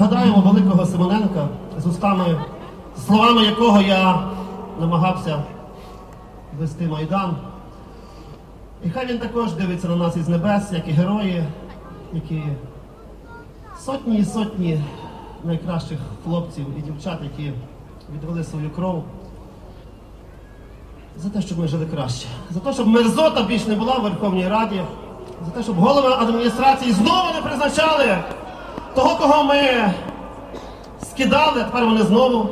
пригадаємо великого Симоненка, з устами, словами якого я намагався вести Майдан. І хай він також дивиться на нас із небес, як і герої, які сотні і сотні найкращих хлопців і дівчат, які відвели свою кров за те, щоб ми жили краще, за те, щоб мерзота більш не була в Верховній Раді, за те, щоб голови адміністрації знову не призначали того, кого ми скидали, а тепер вони знову.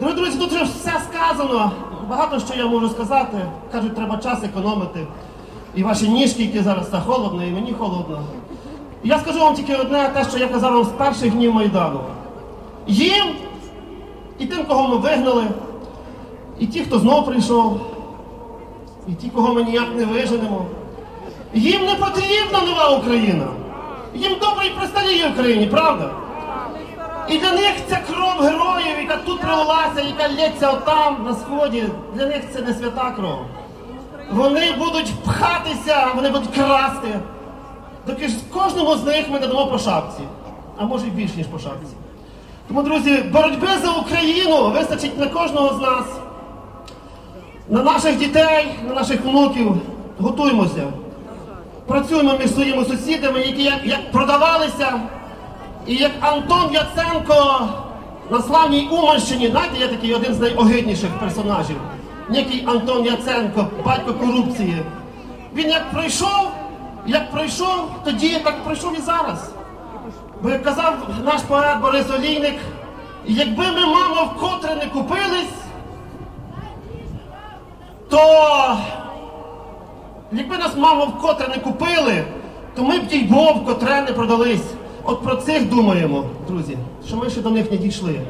Дорогі друзі, тут вже все сказано. Багато що я можу сказати. Кажуть, треба час економити. І ваші ніжки, які зараз та холодно, і мені холодно. Я скажу вам тільки одне, те, що я казав вам з перших днів Майдану. Їм і тим, кого ми вигнали, і ті, хто знов прийшов, і ті, кого ми ніяк не виженемо. Їм не потрібна нова Україна. Їм добре і при столі в Україні, правда? І для них ця кров героїв, яка тут пролилася, яка лється отам на сході, для них це не свята кров. Вони будуть пхатися, вони будуть красти. Доки ж кожному з них ми надамо по шапці, а може й більш, ніж по шапці. Тому, друзі, боротьби за Україну вистачить на кожного з нас, на наших дітей, на наших внуків. Готуємося. Працюємо між своїми сусідами, які як, як продавалися. І як Антон Яценко на славній Уманщині, знаєте, є такий один з найогидніших персонажів. Некий Антон Яценко, батько корупції. Він як прийшов, як прийшов, тоді так прийшов і зараз. Бо як казав наш поет Борис Олійник, якби ми, мамо, вкотре не купились, то якби нас, мамо, вкотре не купили, то ми б їй бо вкотре не продались. От про цих думаємо, друзі, що ми ще до них не дійшли.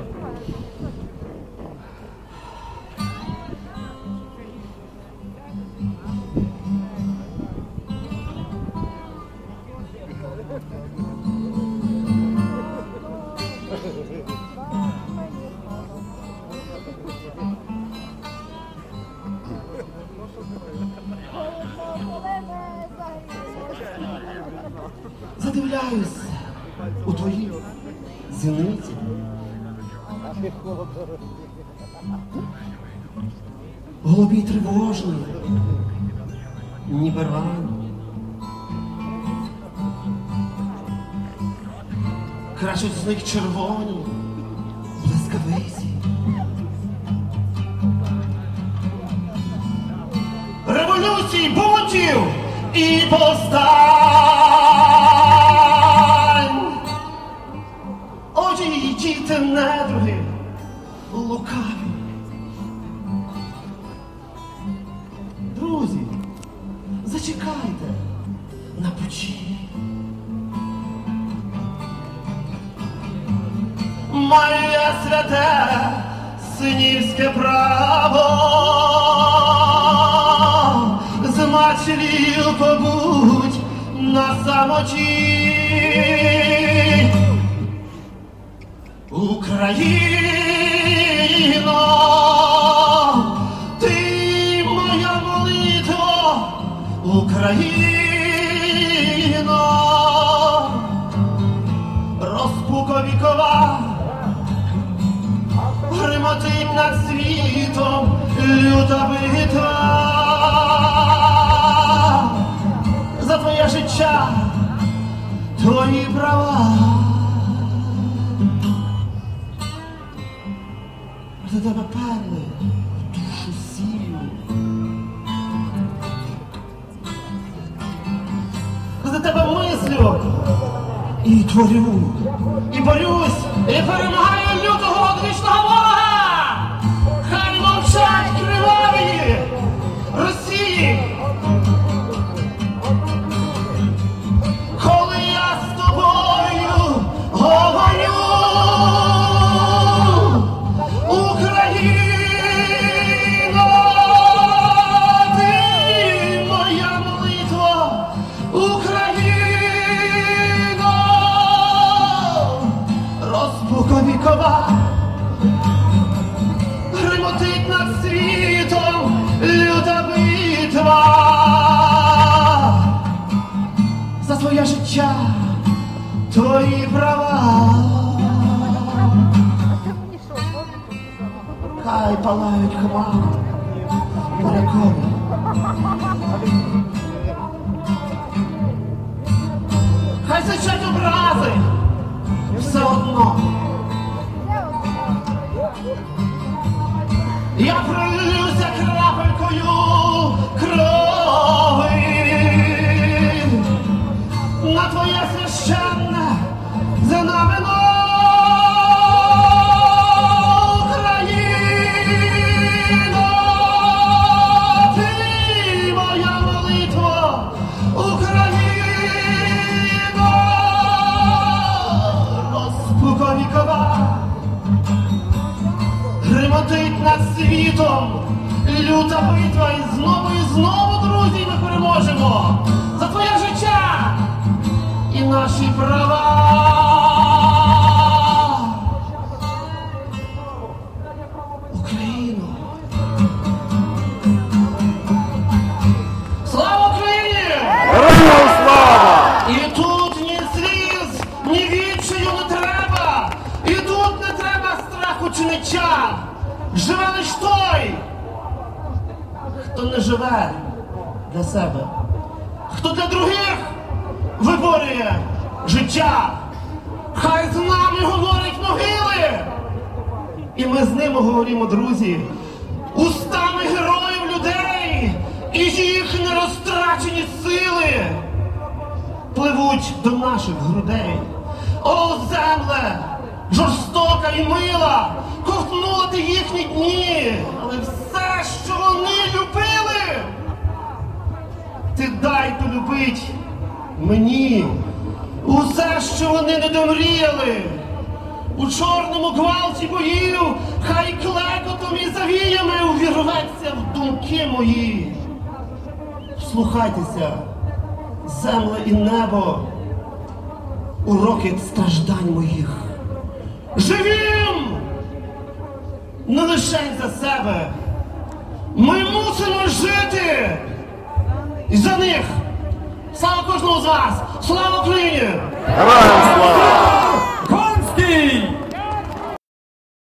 Задивляюсь у твої зіниці. Голубі тривожні, ніби ран. Кращуть з них червоні, блискавиці. Революцій, бунтів і повстань. Отже, діти недруги, лукаві. Друзі, зачекайте на печі. Моє святе синівське право з змачлів побудь на самоті. Україно, ти моя молитва, Україно, розпуковікова, гримотить над світом люта битва за твоє життя, твої права. За тебе перли душу сію. За тебе мислю і творю, і борюсь, і перемагаю Харкова, гримотить над світом люта битва за своє життя твої права. Хай палають хмари морякові. Хай сечать образи все одно. Світом. Люта битва і знову і знову, хто не живе для себе, хто для других виборює життя. Хай з нами говорять могили. І ми з ними говоримо, друзі, устами героїв людей і їх нерозтрачені сили пливуть до наших грудей. О, земле, жорстока і мила, ковтнула ти їхні дні, дай мені. Усе, що вони не домріяли, у чорному гвалті боїв, хай клекотом і завіями увірветься в думки мої. Слухайтеся земле і небо, уроки страждань моїх. Живім! Не лише за себе. Ми мусимо жити за них. Слава кожному з вас! Слава Україні! Героям слава! Конський!